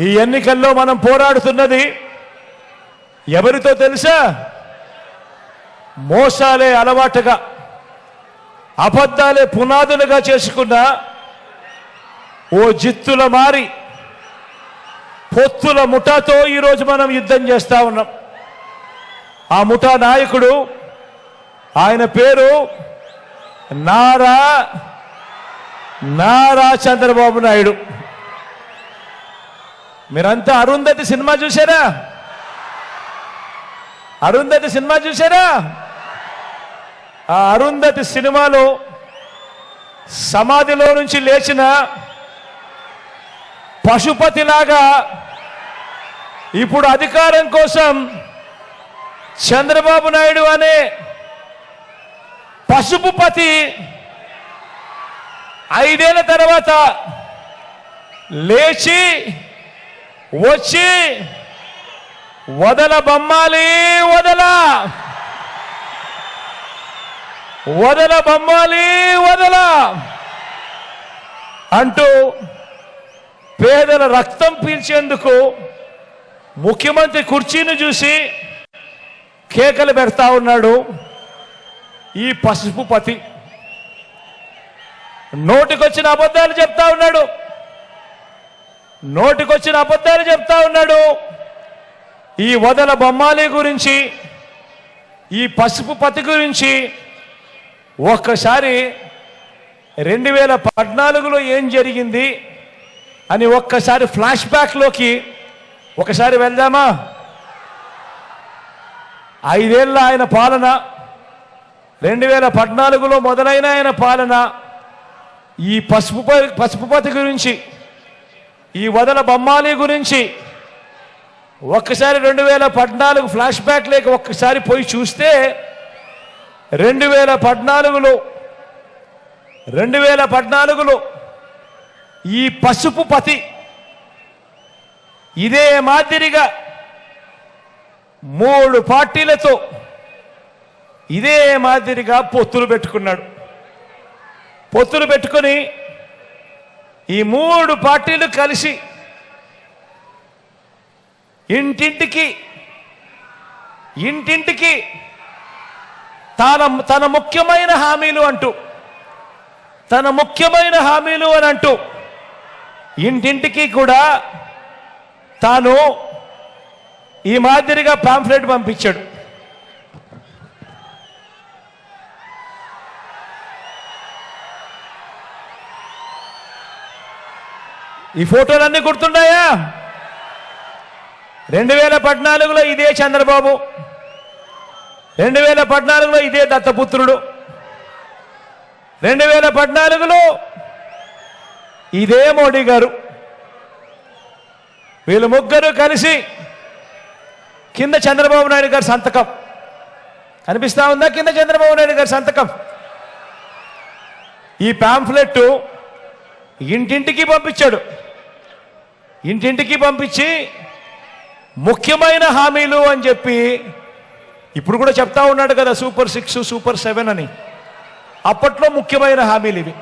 ఈ ఎన్నికల్లో మనం పోరాడుతున్నది ఎవరితో తెలుసా? మోసాలే అలవాటుగా అబద్ధాలే పునాదులుగా చేసుకున్న ఓ జిత్తుల మారి పొత్తుల ముఠాతో ఈరోజు మనం యుద్ధం చేస్తా ఉన్నాం. ఆ ముఠా నాయకుడు ఆయన పేరు నారా నారా చంద్రబాబు నాయుడు. మీరంతా అరుంధతి సినిమా చూసారా అరుంధతి సినిమా చూసారా ఆ అరుంధతి సినిమాలో సమాధిలో నుంచి లేచిన పశుపతిలాగా ఇప్పుడు అధికారం కోసం చంద్రబాబు నాయుడు అనే పశుపుపతి ఐదేళ్ళ తర్వాత లేచి వచ్చి వదల బొమ్మాలి వదల. వదల బొమ్మాలి వదల. అంటూ పేదల రక్తం పీల్చేందుకు ముఖ్యమంత్రి కుర్చీని చూసి కేకలు పెడతా ఉన్నాడు ఈ పసుపు పతి. నోటికొచ్చిన అబద్ధాలు చెప్తా ఉన్నాడు. నోటికొచ్చిన అబద్ధాలు చెప్తా ఉన్నాడు. ఈ వదల బొమ్మాలి గురించి ఈ పసుపు పతి గురించి ఒక్కసారి రెండు వేల పద్నాలుగులో ఏం జరిగింది అని ఒక్కసారి ఫ్లాష్ బ్యాక్లోకి ఒకసారి వెళ్దామా? ఐదేళ్ళ ఆయన పాలన రెండు వేల పద్నాలుగులో మొదలైన ఆయన పాలన ఈ పసుపు ప- పసుపుపతి గురించి ఈ వదల బొమ్మాలి గురించి ఒక్కసారి రెండు వేల పద్నాలుగు ఫ్లాష్ బ్యాక్ లేక ఒక్కసారి పోయి చూస్తే రెండు వేల పద్నాలుగులో రెండు వేల పద్నాలుగులో ఈ పసుపు పతి ఇదే మాదిరిగా మూడు పార్టీలతో ఇదే మాదిరిగా పొత్తులు పెట్టుకున్నాడు. పొత్తులు పెట్టుకొని ఈ మూడు పార్టీలు కలిసి ఇంటింటికి ఇంటింటికి తన తన ముఖ్యమైన హామీలు అంటూ తన ముఖ్యమైన హామీలు అని అంటూ ఇంటింటికి కూడా తాను ఈ మాదిరిగా పాంఫ్లెట్ పంపించాడు. ఈ ఫోటోలన్నీ గుర్తున్నాయా రెండు వేల పద్నాలుగులో ఇదే చంద్రబాబు. రెండు వేల పద్నాలుగులో ఇదే దత్తపుత్రుడు. రెండు వేల పద్నాలుగులో ఇదే మోడీ గారు. వీళ్ళు ముగ్గురు కలిసి కింద చంద్రబాబు నాయుడు గారి సంతకం. కనిపిస్తా ఉందా కింద చంద్రబాబు నాయుడు గారి సంతకం? ఈ పాంఫ్లెట్ ఇంటింటికి పంపించాడు. ఇంటింటికి పంపించి ముఖ్యమైన హామీలు అని చెప్పి ఇప్పుడు కూడా చెప్తా ఉన్నాడు కదా సూపర్ సిక్స్ సూపర్ సెవెన్ అని. అప్పట్లో ముఖ్యమైన హామీలు ఇవి.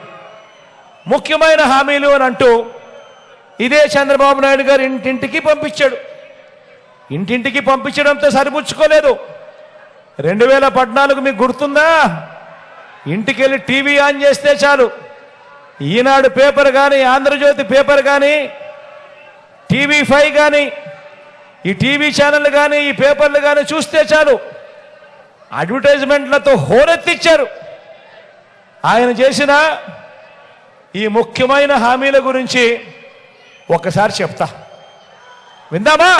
ముఖ్యమైన హామీలు అని అంటూ ఇదే చంద్రబాబు నాయుడు గారు ఇంటింటికి పంపించాడు. ఇంటింటికి పంపించడంతో సరిపుచ్చుకోలేదు. రెండు వేల పద్నాలుగు మీకు గుర్తుందా? ఇంటికి వెళ్ళి టీవీ ఆన్ చేస్తే చాలు. ఈనాడు పేపర్ కానీ ఆంధ్రజ్యోతి పేపర్ కానీ టీవీ ఫైవ్ కానీ ఈ టీవీ ఛానల్ కానీ ఈ పేపర్లు కానీ చూస్తే చాలు. అడ్వర్టైజ్మెంట్లతో హోరెత్తిచ్చారు. ఆయన చేసిన ఈ ముఖ్యమైన హామీల గురించి ఒకసారి చెప్తా. విందామా?